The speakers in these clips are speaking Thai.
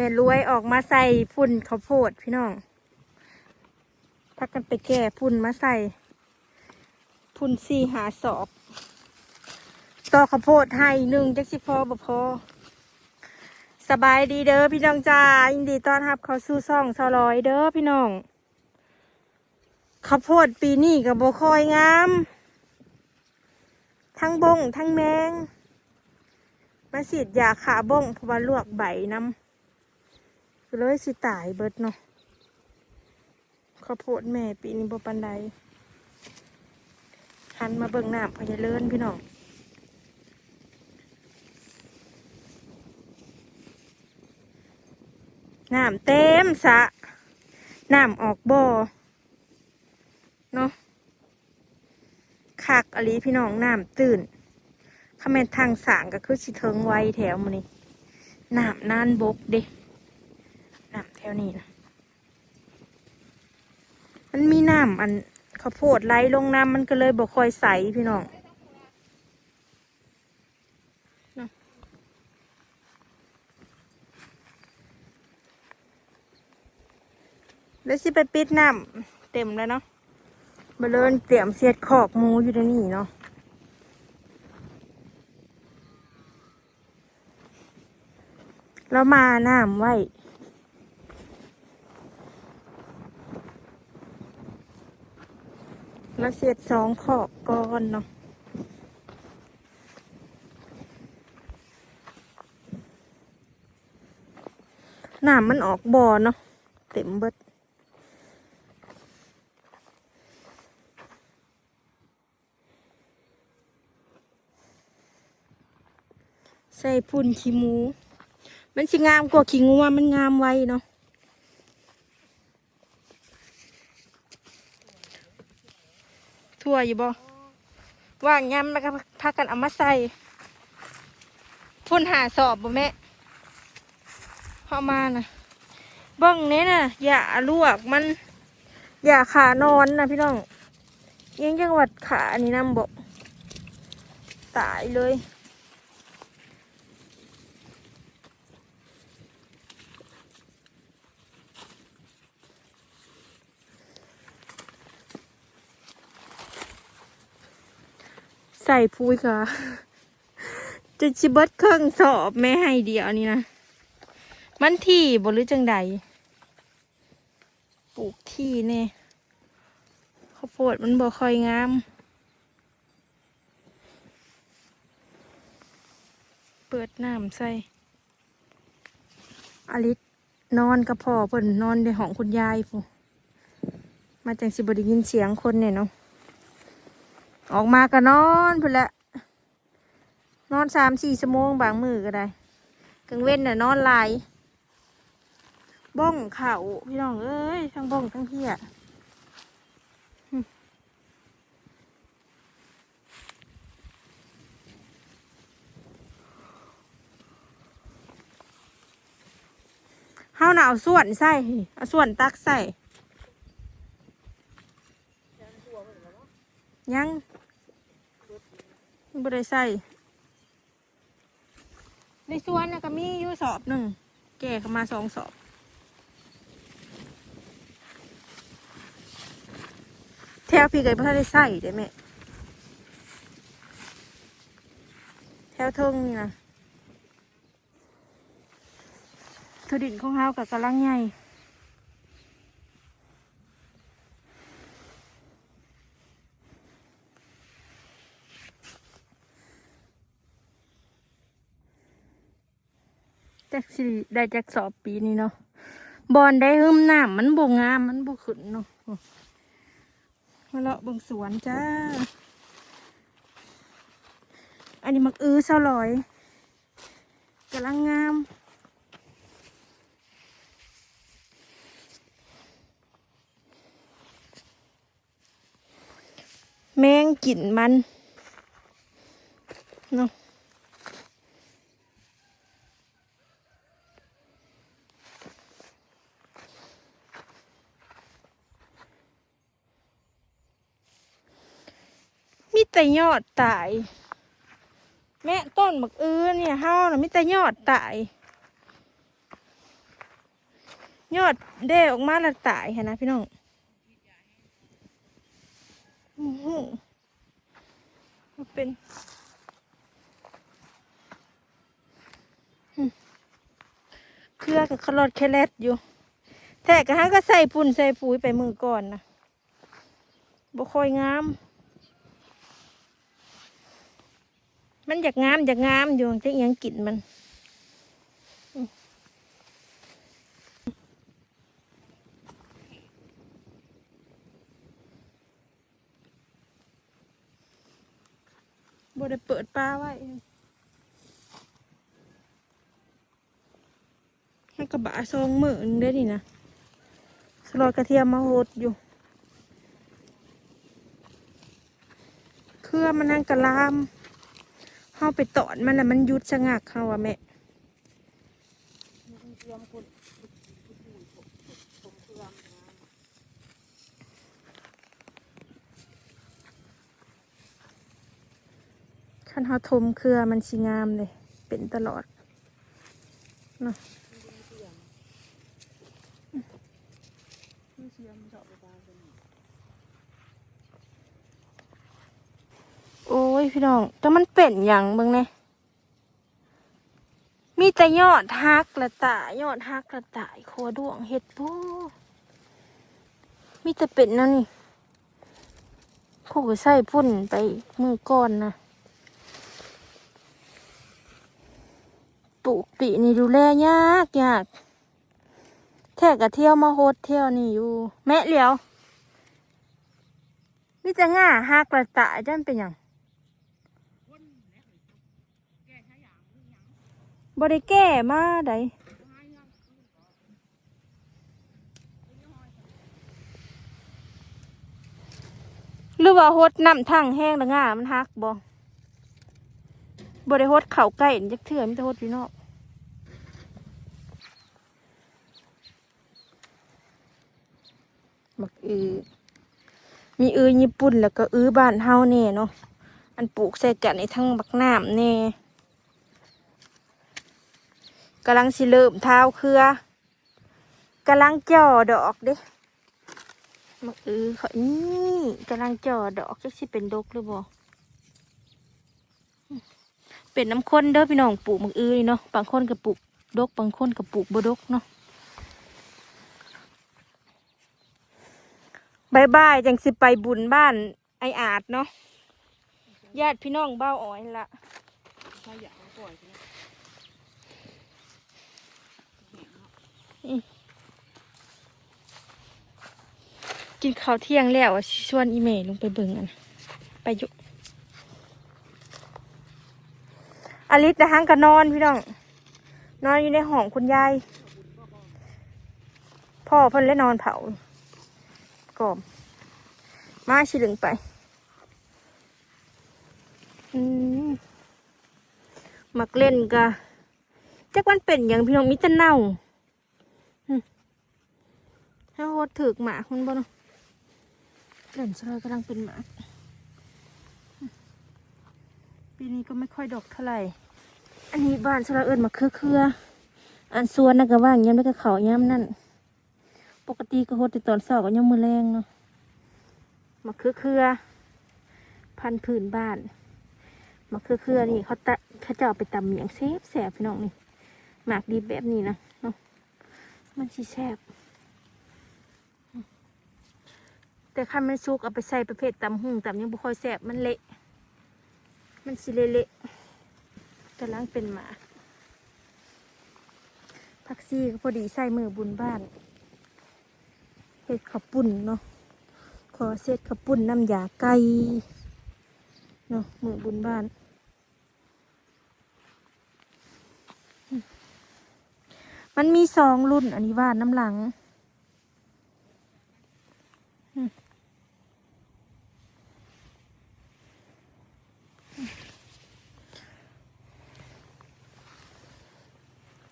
แม่รวยออกมาใส่พุ่นข้าวโพดพี่น้องพักกันไปแก่พุ่นมาใส่ พุ่นสี่หาสอบต่อข้าวโพดให้หนึ่งจักสิพอบ่พอสบายดีเด้อพี่น้องจ้ายินดีต้อนรับเข้าสู่ซ่องสลอยเด้อพี่น้องข้าวโพดปีนี้กับบ่คอยงาม ทั้งบงทั้งแมง มาฉีดยาขาบงเพราะว่าลวกใบน้ำ เลยสิตายเบิดเนาะข้าวโพดแม่ปีนี้บ่ปันใดหันมาเบิ่งน้ำพญาเลินพี่น้องน้ำเต็มสะน้ำออกบ่อเนาะคักอลีพี่น้องน้ำตื่นข้าแม่นทางสางก็คือสิเทิงไวแถวมันนี่น้ำนานบกเด้น้ำแถ วนี้นะมันมีน้ำอันข้าวโพดไหลลงน้ำมันก็เลยบ่ค่อยใสพี่น้องแล้วสิไปปิดน้ำเต็มแล้วเนาะมาเลินเตรียมเสียดขอกหมูอยู่ในนี่เนาะแล้วมาน้ำไว้ แล้วเสียดสองขอกก่อนเนาะหน้ำมันออกบ่อเนาะเต็มเบิดใส่พุ่นขี้หมู มันสิงามกว่าขี้งูว่ามันงามไวเนาะ ทั่ว อยู่บ่ว่างย้ำแล้วก็พากันเอามาใส่พุ่นหาสอบบ่แม่เข้ามานะบ้องเนี้ยนะอย่าลวกมัน อย่าขานอนนะพี่น้องยังจังหวัดขาอันนี้นำบ่ตายเลย ใส่พุ้ยค่ะ จะชิเบิดเครื่องสอบแม่ให้เดียวนี่นะมันที่บหรือจังใดปลูกที่เนี่ยข้าวโพดมันบ่ค่อยงามเปิดน้ำใส่อลิศนอนกับพ่อเพิ่นนอนในห้องคุณยายพูมาจังสิบได้ยินเสียงคนเนี่ยเนาะ ออกมาก็นอนพุ่นละนอนสามสี่ชั่วโมงบางมือก็ได้กลางเว้นน่ะนอนลาย บ้องเข่าพี่น้องเอ้ยทั้งบ้องทั้งเพี้ยหึเฮาหนาวส่วนใส่เอาส่วนตักใส่ยัง บ่ได้ใส่ในสวนนะก็มีอยู่สอบหนึ่งแก่เข้ามาสองสอบแถวพี่ก็บ่ทันได้ใส่ได้แม่แถวเทิงนี่นะทดินของเฮากับกำลังใหญ่ จักสิได้จักสอบปีนี้เนาะบอลได้หึมน้ำมันบ่งามมันบ่ขึ้นเนาะมาเลาะบงสวนจ้า อันนี้มักอื้อเศร้าลอยกำลังงามแมงกินมันเนาะ แต่ยอดตาย แม่ต้นบักอื้อเนี่ยเฮาน่ะมีแต่ยอดตาย ยอดเด้ออกมาและตายค่ะนะพี่น้องมันเป็นเครือกับคารอดแคเลตอยู่แต่กะฮะก็ใส่ปุ่นใส่ปุ๋ยไปมือก่อนนะบ่ค่อยงาม มันอยากงามอยากงามอยู่จังยังกินมันบ่ได้เปิดปลาไว้ให้กระบะซองมือนึงได้ดินะสลอยกระเทียมมาโหดอยู่ เครื่อมันนั่งกระลาม เข้าไปตอดมันแล้วมันยุดชะงักเขาอะแม่ขันเขาทมเครือมันสีงามเลย เป็นตลอดเนาะ โอ้ยพี่น้องแต่มันเป็นอย่างบังเนี่ยมีแต่ยอดฮักละตายยอดฮักละตายโคดวงเห็ดโูมีแต่เป็นนั่นนี่ผู้ใส่พุ่นไปมือก่อนนะปลูกปีนี่ดูแลยากยากแท้กะเที่ยวมาโฮดเที่ยวนี่อยู่ แม่เหลียว นี่จะง่าหักละตายจันเป็นยัง บริแก้มาไดหรือว่าโฮดน้ำทั้งแห้งละง่ามันหักบ่บริโฮดเข่าไก่จักเถื่อมแต่โฮดอยู่นอกบักอือมีอือญี่ปุ่นแล้วก็อือบ้านเฮาแน่เนาะอันปลูกใส่กันในทั้งบักน้ำแน่ กำลังสิเริ่มเท้าเครือกำลังจ่อดอกเด้บักอือเขานี่กำลังจ่อดอกจะสิเป็นดกหรือบ่เป็นน้ำข้นเด้อพี่น้องปลูกบักอือนี่เนาะบางคนก็ปลูกดกบางคนก็ปลูกบ่ดกเนาะบายบายจังสิไปบุญบ้านไออาดเนาะญาติพี่น้องเบ้าอ้อยละอืม กินข้าวเที่ยงแล้วชวนอีเมลลงไปเบิ่งกันไปอยุอลิสนะฮังก็นอนพี่น้อง นอนอยู่ในห้องคุณยาย พ่อเพิ่นเลยนอนเผากอมมาชิลึงไปอืมมักเล่นกะจักวันเป็นอย่างพี่น้องมิตรเน่า ถ้าโคตรถึกหมาคุณบ่เนาะเล่นชอยกำลังเป็นหมาอืมปีนี้ก็ไม่ค่อยดอกเท่าไหร่ อันนี้บ้านชลาเอิญมาเครือเครืออันสวนนะก็ว่างย้ำแล้วก็เขาย้ำนั่น ปกติก็โหดแต่ตอนเช้าก็ยังมือแรงเนาะมาคือเครือพันผืนบ้านมาคือเครือนี่เขาตะเขาจะเอาไปตำเหมียงแซ่บแสบพี่น้องนี่หมากดีแบบนี้นะเนาะมันชีแซ่บ แต่คันมันสุกเอาไปใส่ประเภทตำหุ่งตำยังบ่ค่อยแซ่บมันเละ มันสิเละๆกำลังเป็นหมาพักซี่ก็พอดีใส่มือบุญบ้านเห็ดข้าวปุ้นเนาะขอเศษข้าวปุ้นน้ำยาไก่เนาะมือบุญบ้านมันมีสองรุ่นอันนี้ว่าน้ำหลัง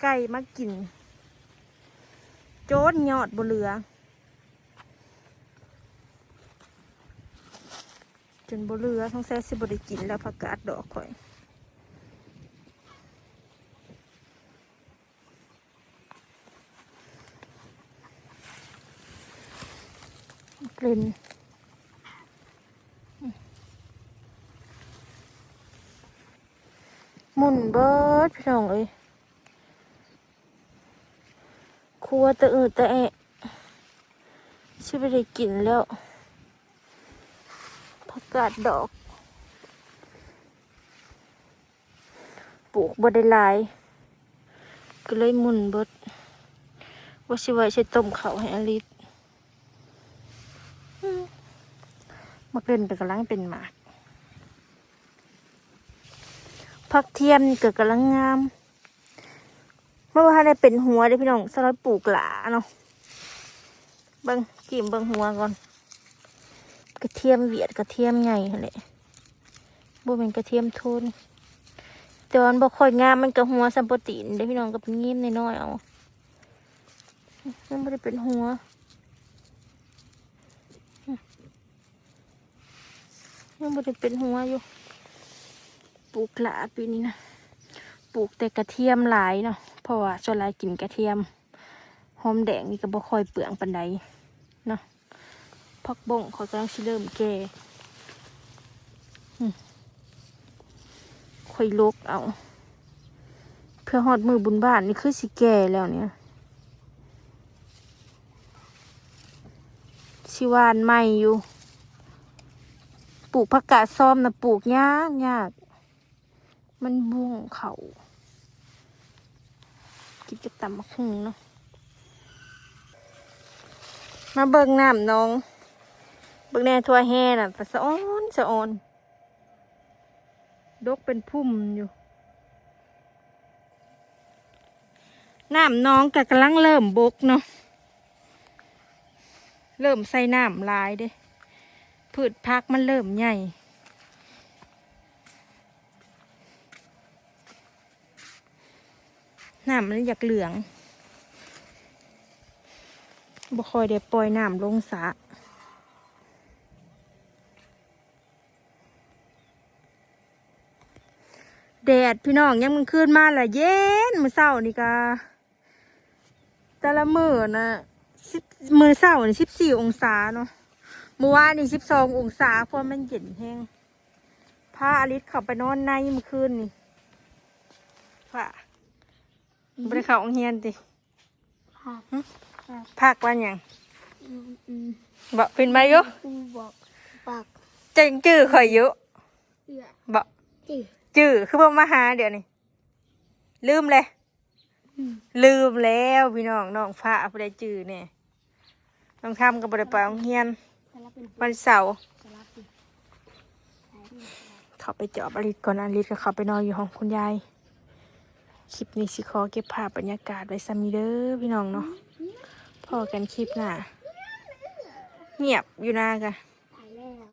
ไก่มากิน โจดยอดบนเรือ จนบเหลือทั้งแซ่สิบ่ได้กินแล้วผักกาดดอกข่อยกลิ่นหมุนเบิดพี่น้องเอ้ยครั วตะอืดตะแอะชิไปได้กินแล้วผักกาดดอก ปลูกบ่ได้หลาย ก็เลยมุนเบิดว่าสิไว้ใช้ต้มข้าให้อลิสอืมมักเล่นไปกำลังเป็นหมากผักเทียมนี่เกิดกำลังงาม เมื่อวานได้เป็นหัวเด้พี่น้องสำหรับปลูกหลาเนาะเบิ่งกิมเบิ่งหัวก่อน กระเทียมเวียดกระเทียมใหญ่แหละบ่เป็นกระเทียมโทนต่วามันบ่ค่อยงามมันก็หัวสัมปตินเด้พี่น้องก็เป็นงิ้มน้อยๆเอามันบ่ได้เป็นหัวมันบ่ได้เป็นหัวอยู่ ปลูกหลาปีนี้นะ ปลูกแต่กระเทียมหลายเนาะเพราะว่าส่วนหลายกินกระเทียมหอมแดงนี่ก็บ่ค่อยเปลืองปานใดเนาะพักบงเขากำลังสิเริ่มแก่ค่อยลกเอา เพื่อฮอดมือบุญบ้านนี่คือสิแก่แล้วเนี่ยสิวานใหม่อยู่ ปลูกผักกาดซ้อมนะปลูกยากยาก มันบุ้งเขากินจะตำมะคุงเนาะมาเบิ่งน้ำน้อง เบิ่งแน่ทัวแห่น่ะแต่สะออนสะออนดกเป็นพุ่มอยู่น้ำน้องก็กำลังเริ่มบกเนาะเริ่มใส่น้ำลายเด้พืชพักมันเริ่มใหญ่ น้ำมันอยากเหลืองบ่คอยได้ปล่อยน้ำลงสระแดดพี่น้องยังมันขึ้นมาละเย็นมือเศร้านี่กาแต่ละมือนะสิบมือเศร้านี่สิบสี่องศาเนาะเมื่อวานนี่สิบสององศาเพราะมันเย็นแห้งพาอลิสเข้าไปนอนในเมื่อคืนนี่ว่า บริเขาโรงเฮียนติผักภาควันหยังอืมอืมบอกเป็นมาอยู่กูบอกปากจังจื้อข่อยอยู่เอือบอกจีจื้อคือบ่มาหาเดี๋ยวนี้ลืมเลย อืมลืมแล้วพี่น้องน้องพระบ่ได้จื้อเนี่ยน้องทำกับ่ได้ไปโรงเฮียนสลับเป็นวันเสาร์ สลับเป็นใช่ไหมเขาไปเจาะอลิสก่อนอลิสก็เขาไปนอนอยู่ห้องคุณยาย คลิปนี้สิขอเก็บภาพบรรยากาศไว้ซ้ำเด้อพี่น้องเนาะพอกันคลิปหน้าเงียบอยู่หน้ากัน